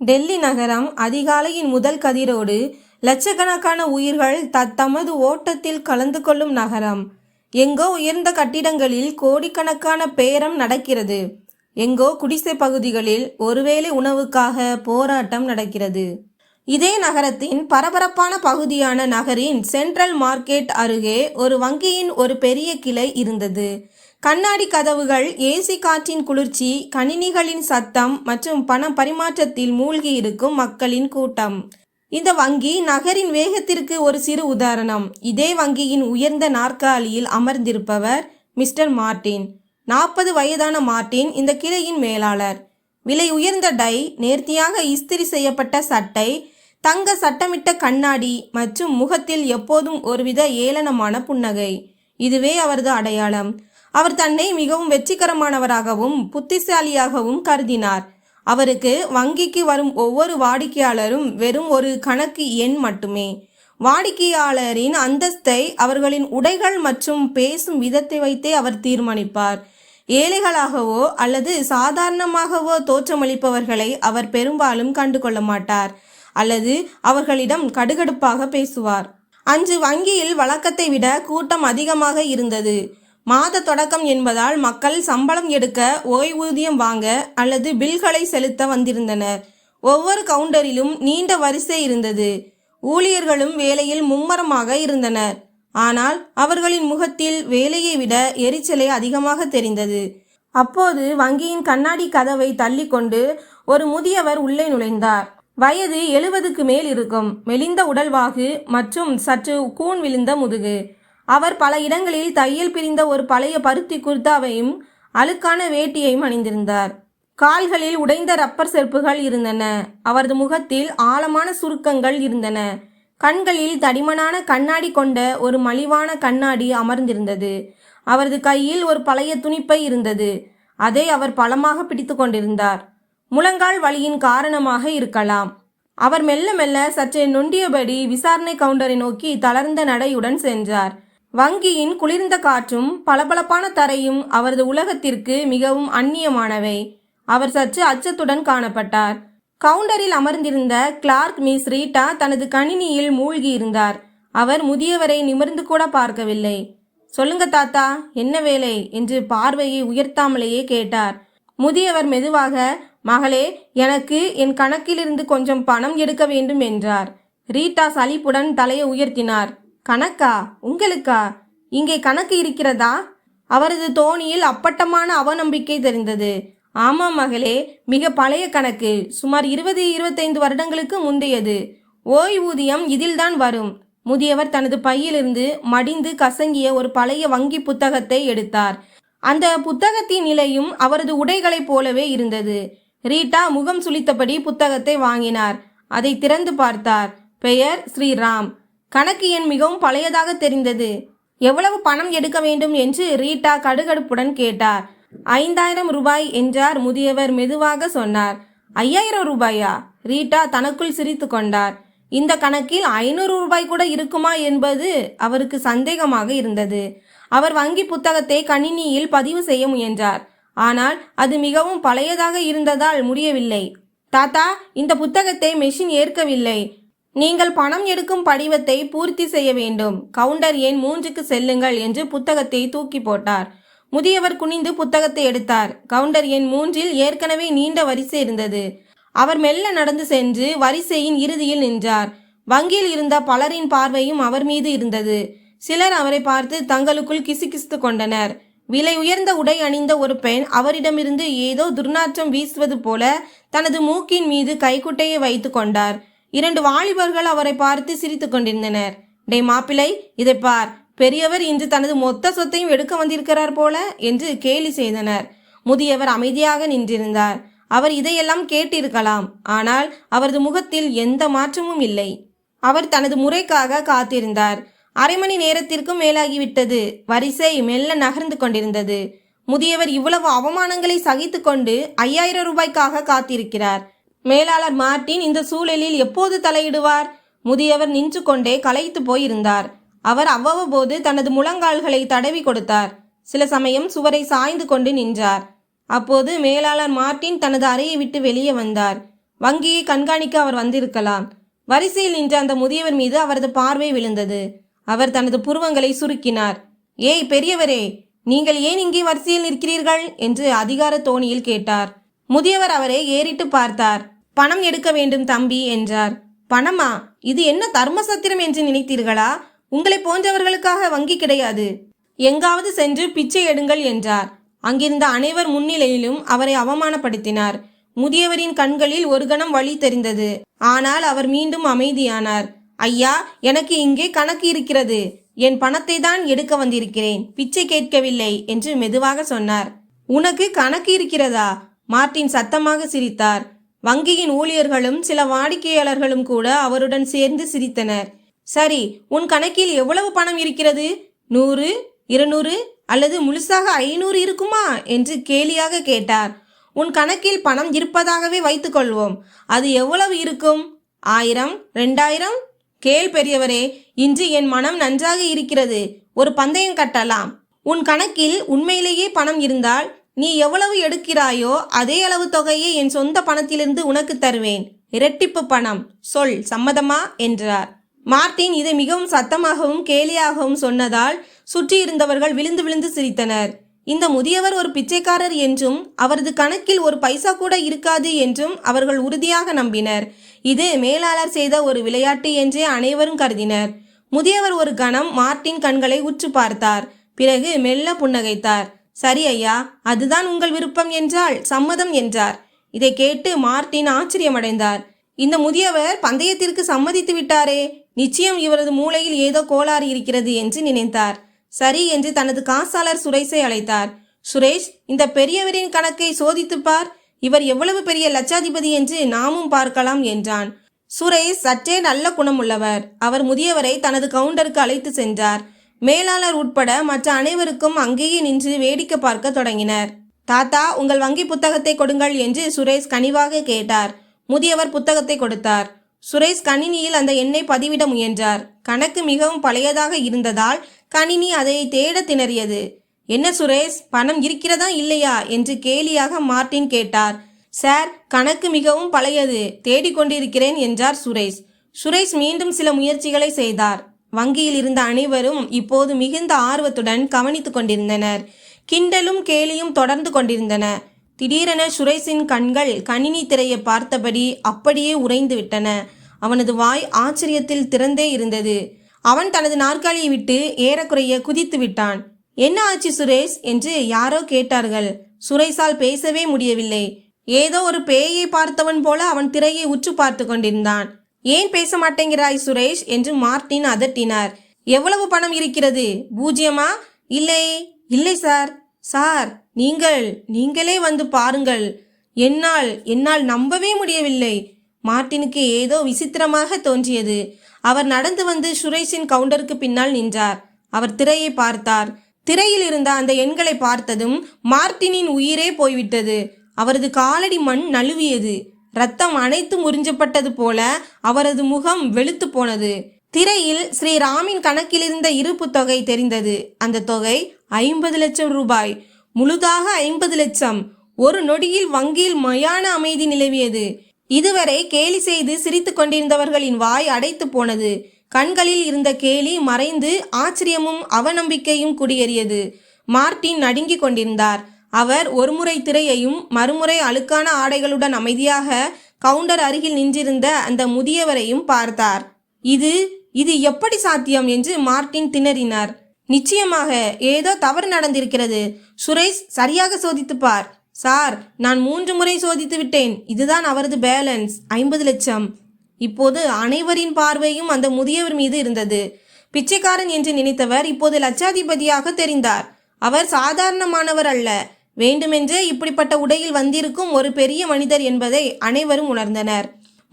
டெல்லி நகரம் அதிகாலையின் முதல் கதிரோடு லட்சக்கணக்கான உயிர்கள் தத்தமது ஓட்டத்தில் கலந்து கொள்ளும் நகரம். எங்கோ உயர்ந்த கட்டிடங்களில் கோடிக்கணக்கான பேரம் நடக்கிறது. எங்கோ குடிசை பகுதிகளில் ஒருவேளை உணவுக்காக போராட்டம் நடக்கிறது. இதே நகரத்தின் பரபரப்பான பகுதியான நகரின் சென்ட்ரல் மார்க்கெட் அருகே ஒரு வங்கியின் ஒரு பெரிய கிளை இருந்தது. கண்ணாடி கதவுகள் ஏசி காற்றின் குளிர்ச்சி கணினிகளின் சத்தம் மற்றும் பணம் பரிமாற்றத்தில் மூழ்கி இருக்கும் மக்களின் கூட்டம். இந்த வங்கி நகரின் வேகத்திற்கு ஒரு சிறு உதாரணம். இதே வங்கியின் உயர்ந்த நாற்காலியில் அமர்ந்திருப்பவர் மிஸ்டர் மார்ட்டின் நாற்பது வயதான மார்ட்டின் இந்த கிளையின் மேலாளர். விலை உயர்ந்த டை நேர்த்தியாக இஸ்திரி செய்யப்பட்ட சட்டை தங்க சட்டமிட்ட கண்ணாடி மற்றும் முகத்தில் எப்போதும் ஒருவித ஏளனமான புன்னகை. இதுவே அவரது அடையாளம். அவர் தன்னை மிகவும் வெற்றிகரமானவராகவும் புத்திசாலியாகவும் கருதினார். அவருக்கு வங்கிக்கு வரும் ஒவ்வொரு வாடிக்கையாளரும் வெறும் ஒரு கணக்கு எண் மட்டுமே. வாடிக்கையாளரின் அந்தஸ்தை அவர்களின் உடைகள் மற்றும் பேசும் விதத்தை வைத்தே அவர் தீர்மானிப்பார். ஏழைகளாகவோ அல்லது சாதாரணமாகவோ தோற்றமளிப்பவர்களை அவர் பெரும்பாலும் கண்டு கொள்ள மாட்டார். அல்லது அவர்களிடம் கடுகடுப்பாக பேசுவார். அன்று வங்கியில் வழக்கத்தை விட கூட்டம் அதிகமாக இருந்தது. மாத தொடக்கம் என்பதால் மக்கள் சம்பளம் எடுக்க ஓய்வூதியம் வாங்க அல்லது பில்களை செலுத்த வந்திருந்தனர் ஒவ்வொரு கவுண்டரிலும் நீண்ட வரிசை இருந்தது. ஊழியர்களும் வேலையில் மும்மரமாக இருந்தனர். ஆனால் அவர்களின் முகத்தில் வேலையை விட எரிச்சலே அதிகமாக தெரிந்தது. அப்போது வங்கியின் கண்ணாடி கதவை தள்ளிக்கொண்டு ஒரு முதியவர் உள்ளே நுழைந்தார். வயது எழுபதுக்கு மேல் இருக்கும். மெலிந்த உடல்வாகு மற்றும் சற்று கூன் விழுந்த முதுகு. அவர் பல இடங்களில் தையல் பிரிந்த ஒரு பழைய பருத்தி குர்தாவையும் அழுக்கான வேட்டியையும் அணிந்திருந்தார். கால்களில் உடைந்த ரப்பர் செருப்புகள் இருந்தன. அவரது முகத்தில் ஆழமான சுருக்கங்கள் இருந்தன. கண்களில் தடிமனான கண்ணாடி கொண்ட ஒரு மலிவான கண்ணாடி அமர்ந்திருந்தது. அவரது கையில் ஒரு பழைய துணிப்பை இருந்தது. அதை அவர் பலமாக பிடித்து கொண்டிருந்தார். முழங்கால் வலியின் காரணமாக இருக்கலாம். அவர் மெல்ல மெல்ல சற்றே நொண்டியபடி விசாரணை கவுண்டரை நோக்கி தளர்ந்த நடையுடன் சென்றார். வங்கியின் குளிர்ந்த காற்றும் பளபளப்பான தரையும் அவரது உலகத்திற்கு மிகவும் அந்நியமானவை. அவர் சற்று அச்சத்துடன் காணப்பட்டார். கவுண்டரில் அமர்ந்திருந்த கிளார்க் மிஸ் ரீட்டா தனது கணினியில் மூழ்கி இருந்தார். அவர் முதியவரை நிமிர்ந்து கூட பார்க்கவில்லை. சொல்லுங்க தாத்தா என்ன வேலை என்று பார்வையை உயர்த்தாமலேயே கேட்டார். முதியவர் மெதுவாக மகளே எனக்கு என் கணக்கிலிருந்து கொஞ்சம் பணம் எடுக்க வேண்டும் என்றார். ரீட்டா சலிப்புடன் தலையை உயர்த்தினார். கணக்கா? உங்களுக்கா? இங்கே கணக்கு இருக்கிறதா? அவரது தோணியில் அப்பட்டமான அவநம்பிக்கை தெரிந்தது. ஆமாம் மகளே மிக பழைய கணக்கு. சுமார் இருபது இருபத்தைந்து வருடங்களுக்கு முந்தையது. ஓய்வூதியம் இதில்தான் வரும். முதியவர் தனது பையிலிருந்து மடிந்து கசங்கிய ஒரு பழைய வங்கி புத்தகத்தை எடுத்தார். அந்த புத்தகத்தின் நிலையும் அவரது உடைகளைப் போலவே இருந்தது. ரீட்டா முகம் சுளித்தபடி புத்தகத்தை வாங்கினார். அதை திறந்து பார்த்தார். பெயர் ஸ்ரீராம். கணக்கு எண் மிகவும் பழையதாக தெரிந்தது. எவ்வளவு பணம் எடுக்க வேண்டும் என்று ரீட்டா கடுகடுப்புடன் கேட்டார். ஐந்தாயிரம் ரூபாய் என்றார் முதியவர் மெதுவாக சொன்னார். ஐயாயிரம் ரூபாயா? ரீட்டா தனக்குள் சிரித்து கொண்டார். இந்த கணக்கில் ஐநூறு ரூபாய் கூட இருக்குமா என்பது அவருக்கு சந்தேகமாக இருந்தது. அவர் வங்கி புத்தகத்தை கணினியில் பதிவு செய்ய முயன்றார். ஆனால் அது மிகவும் பழையதாக இருந்ததால் முடியவில்லை. தாத்தா இந்த புத்தகத்தை மெஷின் ஏற்கவில்லை. நீங்கள் பணம் எடுக்கும் படிவத்தை பூர்த்தி செய்ய வேண்டும். கவுண்டர் எண் மூன்றுக்கு செல்லுங்கள் என்று புத்தகத்தை தூக்கி போட்டார். முதியவர் குனிந்து புத்தகத்தை எடுத்தார். கவுண்டர் எண் மூன்றில் ஏற்கனவே நீண்ட வரிசை இருந்தது. அவர் மெல்ல நடந்து சென்று வரிசையின் இறுதியில் நின்றார். வங்கியில் இருந்த பலரின் பார்வையும் அவர் மீது இருந்தது. சிலர் அவரை பார்த்து தங்களுக்குள் கிசுகிசுத்து கொண்டனர். விலை உயர்ந்த உடை அணிந்த ஒரு பெண் அவரிடமிருந்து ஏதோ துர்நாற்றம் வீசுவது போல தனது மூக்கின் மீது கைக்குட்டையை வைத்து கொண்டார். இரண்டு வாலிபர்கள் அவரை பார்த்து சிரித்து கொண்டிருந்தனர். டே மாப்பிளை இதை பார். பெரியவர் இன்று தனது மொத்த சொத்தையும் எடுக்க வந்திருக்கிறார் போல என்று கேலி செய்தனர். முதியவர் அமைதியாக நின்றிருந்தார். அவர் இதையெல்லாம் கேட்டிருக்கலாம் ஆனால் அவரது முகத்தில் எந்த மாற்றமும் இல்லை. அவர் தனது முறைக்காக காத்திருந்தார். அரை மணி நேரத்திற்கும் மேலாகிவிட்டது. வரிசை மெல்ல நகர்ந்து கொண்டிருந்தது. முதியவர் இவ்வளவு அவமானங்களை சகித்துக்கொண்டு ஐயாயிரம் ரூபாய்க்காக காத்திருக்கிறார். மேலாளர் மார்ட்டின் இந்த சூழலில் எப்போது தலையிடுவார்? முதியவர் நின்று கொண்டே களைத்து போயிருந்தார். அவர் அவ்வப்போது தனது முழங்கால்களை தடவி கொடுத்தார். சில சமயம் சுவரை சாய்ந்து கொண்டு நின்றார். அப்போது மேலாளர் மார்ட்டின் தனது அறையை விட்டு வெளியே வந்தார். வங்கியை கண்காணிக்க அவர் வந்திருக்கலாம். வரிசையில் நின்ற அந்த முதியவர் மீது அவரது பார்வை விழுந்தது. அவர் தனது புருவங்களை சுருக்கினார். ஏய் பெரியவரே நீங்கள் ஏன் இங்கே வரிசையில் நிற்கிறீர்கள்? என்று அதிகார தோணியில் கேட்டார். முதியவர் அவரை ஏறிட்டு பார்த்தார். பணம் எடுக்க வேண்டும் தம்பி என்றார். பணமா? இது என்ன தர்மசத்திரம் என்று நினைத்தீர்களா? உங்களை போன்றவர்களுக்காக வங்கி கிடையாது. எங்காவது சென்று பிச்சை எடுங்கள் என்றார். அங்கிருந்த அனைவர் முன்னிலையிலும் அவரை அவமானப்படுத்தினார். முதியவரின் கண்களில் ஒரு கணம் வழி தெரிந்தது. ஆனால் அவர் மீண்டும் அமைதியானார். ஐயா எனக்கு இங்கே கணக்கு இருக்கிறது. என் பணத்தை தான் எடுக்க வந்திருக்கிறேன். பிச்சை கேட்கவில்லை என்று மெதுவாக சொன்னார். உனக்கு கணக்கு இருக்கிறதா? மார்ட்டின் சத்தமாக சிரித்தார். வங்கியின் ஊழியர்களும் சில வாடிக்கையாளர்களும் கூட அவருடன் சேர்ந்து சிரித்தனர். சரி உன் கணக்கில் எவ்வளவு பணம் இருக்கிறது? நூறு இருநூறு அல்லது முழுசாக ஐநூறு இருக்குமா? என்று கேலியாக கேட்டார். உன் கணக்கில் பணம் இருப்பதாகவே வைத்துக்கொள்வோம். அது எவ்வளவு இருக்கும்? ஆயிரம் ரெண்டாயிரம் கேள் பெரியவரே இன்று என் மனம் நன்றாக இருக்கிறது. ஒரு பந்தயம் கட்டலாம். உன் கணக்கில் உண்மையிலேயே பணம் இருந்தால் நீ எவ்வளவு எடுக்கிறாயோ அதே அளவு தொகையை என் சொந்த பணத்திலிருந்து உனக்கு தருவேன். இரட்டிப்பு பணம். சொல் சம்மதமா? என்றார். மார்ட்டின் இதை மிகவும் சத்தமாகவும் கேலியாகவும் சொன்னதால் சுற்றி இருந்தவர்கள் விழுந்து விழுந்து சிரித்தனர். இந்த முதியவர் ஒரு பிச்சைக்காரர் என்றும் அவரது கணக்கில் ஒரு பைசா கூட இருக்காது என்றும் அவர்கள் உறுதியாக நம்பினர். இது மேலாளர் செய்த ஒரு விளையாட்டு என்றே அனைவரும் கருதினர். முதியவர் ஒரு கணம் மார்ட்டின் கண்களை உற்று பார்த்தார். பிறகு மெல்ல புன்னகைத்தார். சரி ஐயா அதுதான் உங்கள் விருப்பம் என்றால் சம்மதம் என்றார். இதை கேட்டு மார்ட்டின் ஆச்சரியமடைந்தார். இந்த முதியவர் பந்தயத்திற்கு சம்மதித்து விட்டாரே நிச்சயம் இவரது மூளையில் ஏதோ கோளாறு இருக்கிறது என்று நினைத்தார். சரி என்று தனது காசாளர் சுரேஷை அழைத்தார். சுரேஷ் இந்த பெரியவரின் கணக்கை சோதித்துப் பார் இவர் எவ்வளவு பெரிய லட்சாதிபதி என்று நாமும் பார்க்கலாம் என்றான். சுரேஷ் சற்றே நல்ல குணமுள்ளவர். அவர் முதியவரை தனது கவுண்டருக்கு அழைத்து சென்றார். மேலாளர் உட்பட மற்ற அனைவருக்கும் அங்கேயே நின்று வேடிக்கை பார்க்க தொடங்கினர். தாத்தா உங்கள் வங்கி புத்தகத்தை கொடுங்கள் என்று சுரேஷ் கனிவாக கேட்டார். முதியவர் புத்தகத்தை கொடுத்தார். சுரேஷ் கணினியில் அந்த எண்ணை பதிவிட முயன்றார். கணக்கு மிகவும் பழையதாக இருந்ததால் கணினி அதை தேட திணறியது. என்ன சுரேஷ் பணம் இருக்கிறதா இல்லையா? என்று கேலியாக மார்ட்டின் கேட்டார். சார் கணக்கு மிகவும் பழையது. தேடிக்கொண்டிருக்கிறேன் என்றார் சுரேஷ். சுரேஷ் மீண்டும் சில முயற்சிகளை செய்தார். வங்கியில் இருந்த அனைவரும் இப்போது மிகுந்த ஆர்வத்துடன் கவனித்துக் கொண்டிருந்தனர். கிண்டலும் கேலியும் தொடர்ந்து கொண்டிருந்தன. திடீரென சுரேஷின் கண்கள் கணினி திரையை பார்த்தபடி அப்படியே உறைந்து விட்டன. அவனது வாய் ஆச்சரியத்தில் திறந்தே இருந்தது. அவன் தனது நாற்காலியை விட்டு ஏறக்குறைய குதித்து விட்டான். என்ன ஆச்சு சுரேஷ்? என்று யாரோ கேட்டார்கள். சுரேஷால் பேசவே முடியவில்லை. ஏதோ ஒரு பேயை பார்த்தவன் போல அவன் திரையை உற்று பார்த்து கொண்டிருந்தான். ஏன் பேச மாட்டேங்கிறாய் சுரேஷ்? என்று மார்ட்டின் அதட்டினார். எவ்வளவு பணம் இருக்கிறது? பூஜ்யமா? இல்லை இல்லை சார். சார் நீங்கள் நீங்களே வந்து பாருங்கள். என்னால் என்னால் நம்பவே முடியவில்லை. மார்ட்டினுக்கு ஏதோ விசித்திரமாக தோன்றியது. அவர் நடந்து வந்து சுரேஷின் கவுண்டருக்கு பின்னால் நின்றார். அவர் திரையை பார்த்தார். திரையில் இருந்த அந்த எண்களை பார்த்ததும் மார்ட்டினின் உயிரே போய்விட்டது. அவரது காலடி மண் நழுவியது. ரத்தம் அனைத்தும் உறிஞ்சப்பட்டது போல அவரது முகம் வெளுத்து போனது. திரையில் ஸ்ரீராமின் கணக்கில் இருந்த இருப்பு தொகை தெரிந்தது. அந்த தொகை ஐம்பது லட்சம் ரூபாய். முழுதாக ஐம்பது லட்சம். ஒரு நொடியில் வங்கியில் மயான அமைதி நிலவியது. இதுவரை கேலி செய்து சிரித்து கொண்டிருந்தவர்களின் வாய் அடைத்து போனது. கண்களில் இருந்த கேலி மறைந்து ஆச்சரியமும் அவநம்பிக்கையும் குடியேறியது. மார்ட்டின் நடுங்கிக் கொண்டிருந்தார். அவர் ஒருமுறை திரையையும் மறுமுறை அழுக்கான ஆடைகளுடன் அமைதியாக கவுண்டர் அருகில் நின்றிருந்த அந்த முதியவரையும் பார்த்தார். இது இது எப்படி சாத்தியம் என்று மார்ட்டின் திணறினார். நிச்சயமாக ஏதோ தவறு நடந்திருக்கிறது. சுரேஷ் சரியாக சோதித்து பார். சார் நான் மூன்று முறை சோதித்து விட்டேன். இதுதான் அவரது பேலன்ஸ் ஐம்பது லட்சம். இப்போது அனைவரின் பார்வையும் அந்த முதியவர் மீது இருந்தது. பிச்சைக்காரன் என்று நினைத்தவர் இப்போது லட்சாதிபதியாக தெரிந்தார். அவர் சாதாரணமானவர் அல்ல. வேண்டுமென்றே இப்படிப்பட்ட உடையில் வந்திருக்கும் ஒரு பெரிய மனிதர் என்பதை அனைவரும் உணர்ந்தனர்.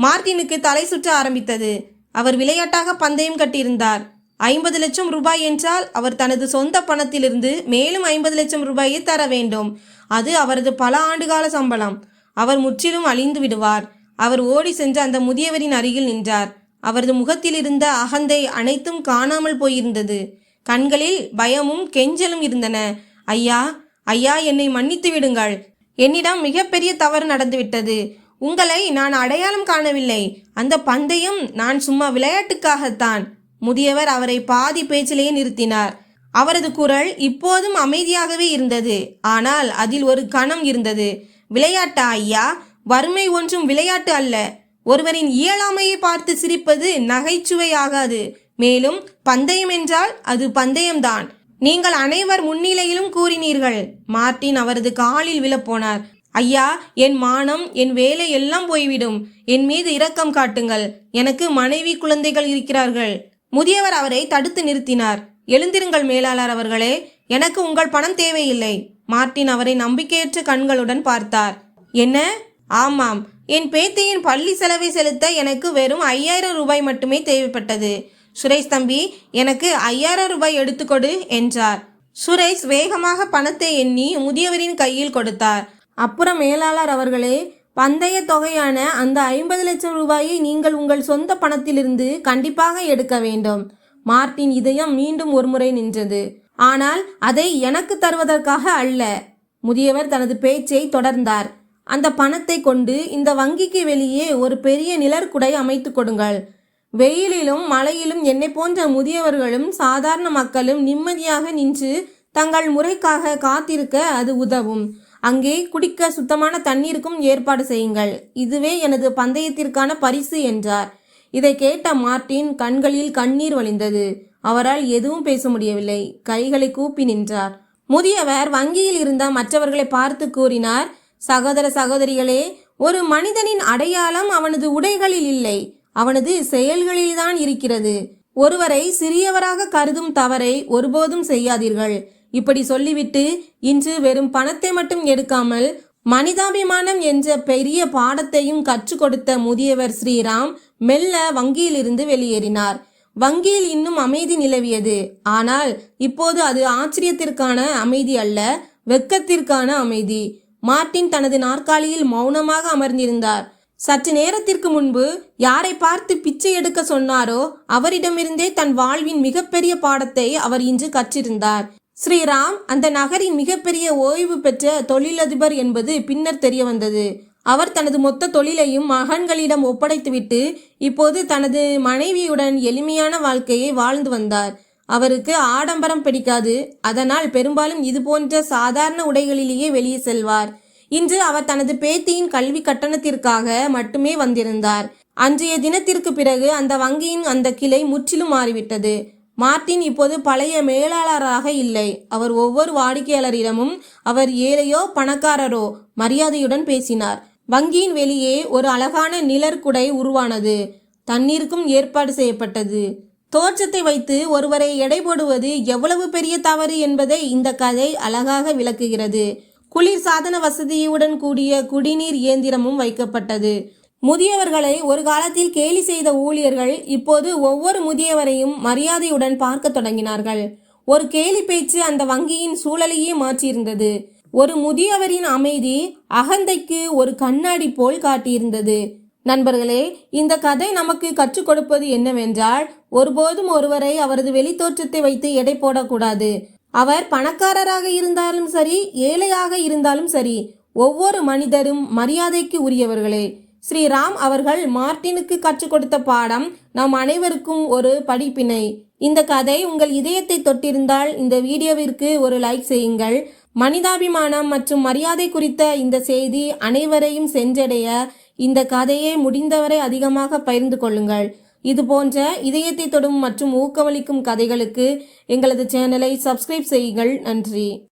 மார்டினுக்கு தலை சுற்ற ஆரம்பித்தது. அவர் விளையாட்டாக பந்தயம் கட்டியிருந்தார். ஐம்பது லட்சம் ரூபாய் என்றால் அவர் தனது சொந்த பணத்திலிருந்து மேலும் ஐம்பது லட்சம் ரூபாயை தர வேண்டும். அது அவரது பல ஆண்டுகால சம்பளம். அவர் முற்றிலும் அழிந்து விடுவார். அவர் ஓடி சென்று அந்த முதியவரின் அருகில் நின்றார். அவரது முகத்தில் இருந்த அகந்தை அனைத்தும் காணாமல் போயிருந்தது. கண்களில் பயமும் கெஞ்சலும் இருந்தன. ஐயா ஐயா என்னை மன்னித்து விடுங்கள். என்னிடம் மிகப்பெரிய தவறு நடந்துவிட்டது. உங்களை நான் அடையாளம் காணவில்லை. அந்த பந்தயம் நான் சும்மா விளையாட்டுக்காகத்தான். முதியவர் அவரை பாதி பேச்சிலேயே நிறுத்தினார். அவரது குரல் இப்போதும் அமைதியாகவே இருந்தது. ஆனால் அதில் ஒரு கணம் இருந்தது. விளையாட்டா ஐயா? வறுமை ஒன்றும் விளையாட்டு அல்ல. ஒருவரின் இயலாமையை பார்த்து சிரிப்பது நகைச்சுவையாகாது. மேலும் பந்தயம் என்றால் அது பந்தயம்தான். நீங்கள் அனைவர் முன்னிலையிலும் கூறினீர்கள். மார்ட்டின் அவரது காலில் விழப்போனார். ஐயா என் மானம் என் வேலை எல்லாம் போய்விடும். என் மீது இரக்கம் காட்டுங்கள். எனக்கு மனைவி குழந்தைகள் இருக்கிறார்கள். முதியவர் அவரை தடுத்து நிறுத்தினார். எழுந்திருங்கள் மேலாளர் அவர்களே. எனக்கு உங்கள் பணம் தேவையில்லை. மார்ட்டின் அவரை நம்பிக்கையற்ற கண்களுடன் பார்த்தார். என்ன? ஆமாம். என் பேத்தியின் பள்ளி செலவை செலுத்த எனக்கு வெறும் ஐயாயிரம் ரூபாய் மட்டுமே தேவைப்பட்டது. சுரேஷ் தம்பி எனக்கு ஐயாயிரம் ரூபாய் எடுத்துக்கொடு என்றார். சுரேஷ் வேகமாக பணத்தை எண்ணி முதியவரின் கையில் கொடுத்தார். அப்புறம் மேலாளர் அவர்களே பந்தய தொகையான அந்த ஐம்பது லட்சம் ரூபாயை நீங்கள் உங்கள் சொந்த பணத்திலிருந்து கண்டிப்பாக எடுக்க வேண்டும். மார்ட்டின் இதயம் மீண்டும் ஒருமுறை நின்றது. ஆனால் அதை எனக்கு தருவதற்காக அல்ல. முதியவர் தனது பேச்சை தொடர்ந்தார். அந்த பணத்தை கொண்டு இந்த வங்கிக்கு வெளியே ஒரு பெரிய நிழற்குடை அமைத்து கொடுங்கள். வெயிலிலும் மழையிலும் என்னை போன்ற முதியவர்களும் சாதாரண மக்களும் நிம்மதியாக நின்று தங்கள் முறைக்காக காத்திருக்க அது உதவும். அங்கே குடிக்க சுத்தமான தண்ணீருக்கும் ஏற்பாடு செய்யுங்கள். இதுவே எனது பந்தயத்திற்கான பரிசு என்றார். இதை கேட்ட மார்ட்டின் கண்களில் கண்ணீர் வழிந்தது. அவரால் எதுவும் பேச முடியவில்லை. கைகளை கூப்பி நின்றார். முதியவர் வங்கியில் இருந்த மற்றவர்களை பார்த்து கூறினார் சகோதர சகோதரிகளே ஒரு மனிதனின் அடையாளம் அவனது உடைகளில் இல்லை. அவனது செயல்களில்தான் இருக்கிறது. ஒருவரை சிறியவராக கருதும் தவறை ஒருபோதும் செய்யாதீர்கள். இப்படி சொல்லிவிட்டு இன்று வெறும் பணத்தை மட்டும் எடுக்காமல் மனிதாபிமானம் என்ற பெரிய பாடத்தையும் கற்றுக் கொடுத்த முதியவர் ஸ்ரீராம் மெல்ல வங்கியிலிருந்து வெளியேறினார். வங்கியில் இன்னும் அமைதி நிலவியது. ஆனால் இப்போது அது ஆச்சரியத்திற்கான அமைதி அல்ல வெட்கத்திற்கான அமைதி. மார்ட்டின் தனது நாற்காலியில் மௌனமாக அமர்ந்திருந்தார். சற்று நேரத்திற்கு முன்பு யாரை பார்த்து பிச்சை எடுக்க சொன்னாரோ அவரிடமிருந்தே தன் வாழ்வின் மிகப்பெரிய பாடத்தை அவர் இன்று கற்றிருந்தார். ஸ்ரீராம் அந்த நகரின் மிகப்பெரிய ஓய்வு பெற்ற தொழிலதிபர் என்பது பின்னர் தெரிய வந்தது அவர் தனது மொத்த தொழிலையும் மகன்களிடம் ஒப்படைத்துவிட்டு இப்போது தனது மனைவியுடன் எளிமையான வாழ்க்கையை வாழ்ந்து வந்தார். அவருக்கு ஆடம்பரம் பிடிக்காது அதனால் பெரும்பாலும் இது போன்ற சாதாரண உடைகளிலேயே வெளியே செல்வார். இன்று அவர் தனது பேத்தியின் கல்வி கட்டணத்திற்காக மட்டுமே வந்திருந்தார். அன்றைய தினத்திற்கு பிறகு அந்த வங்கியின் அந்த கிளை முற்றிலும் மாறிவிட்டது. மார்ட்டின் இப்போது பழைய மேலாளராக இல்லை. அவர் ஒவ்வொரு வாடிக்கையாளரிடமும் அவர் ஏழையோ பணக்காரரோ மரியாதையுடன் பேசினார். வங்கியின் வெளியே ஒரு அழகான நிழற்குடை உருவானது. தண்ணீருக்கும் ஏற்பாடு செய்யப்பட்டது. தோற்றத்தை வைத்து ஒருவரை எடை போடுவது எவ்வளவு பெரிய தவறு என்பதை இந்த கதை அழகாக விளக்குகிறது. குளிர் சாதன வசதியுடன் கூடிய குடிநீர் இயந்திரமும் வைக்கப்பட்டது. முதியவர்களை ஒரு காலத்தில் கேலி செய்த ஊழியர்கள் இப்போது ஒவ்வொரு முதியவரையும் மரியாதையுடன் பார்க்க தொடங்கினார்கள். ஒரு கேலி பேச்சு அந்த வங்கியின் சூழலையே மாற்றியிருந்தது. ஒரு முதியவரின் அமைதி அகந்தைக்கு ஒரு கண்ணாடி போல் காட்டியிருந்தது. நண்பர்களே இந்த கதை நமக்கு கற்றுக் கொடுப்பது என்னவென்றால் ஒருபோதும் ஒருவரை அவரது வெளித்தோற்றத்தை வைத்து எடை போடக்கூடாது. அவர் பணக்காரராக இருந்தாலும் சரி ஏழையாக இருந்தாலும் சரி ஒவ்வொரு மனிதரும் மரியாதைக்கு உரியவர்களே. ஸ்ரீராம் அவர்கள் மார்ட்டினுக்கு கற்றுக் கொடுத்த பாடம் நம் அனைவருக்கும் ஒரு படிப்பினை. இந்த கதை உங்கள் இதயத்தை தொட்டிருந்தால் இந்த வீடியோவிற்கு ஒரு லைக் செய்யுங்கள். மனிதாபிமானம் மற்றும் மரியாதை குறித்த இந்த செய்தி அனைவரையும் சென்றடைய இந்த கதையை முடிந்தவரை அதிகமாக பகிர்ந்து கொள்ளுங்கள். இது போன்ற இதயத்தை தொடும் மற்றும் ஊக்கமளிக்கும் கதைகளுக்கு எங்களது சேனலை சப்ஸ்கிரைப் செய்யுங்கள். நன்றி.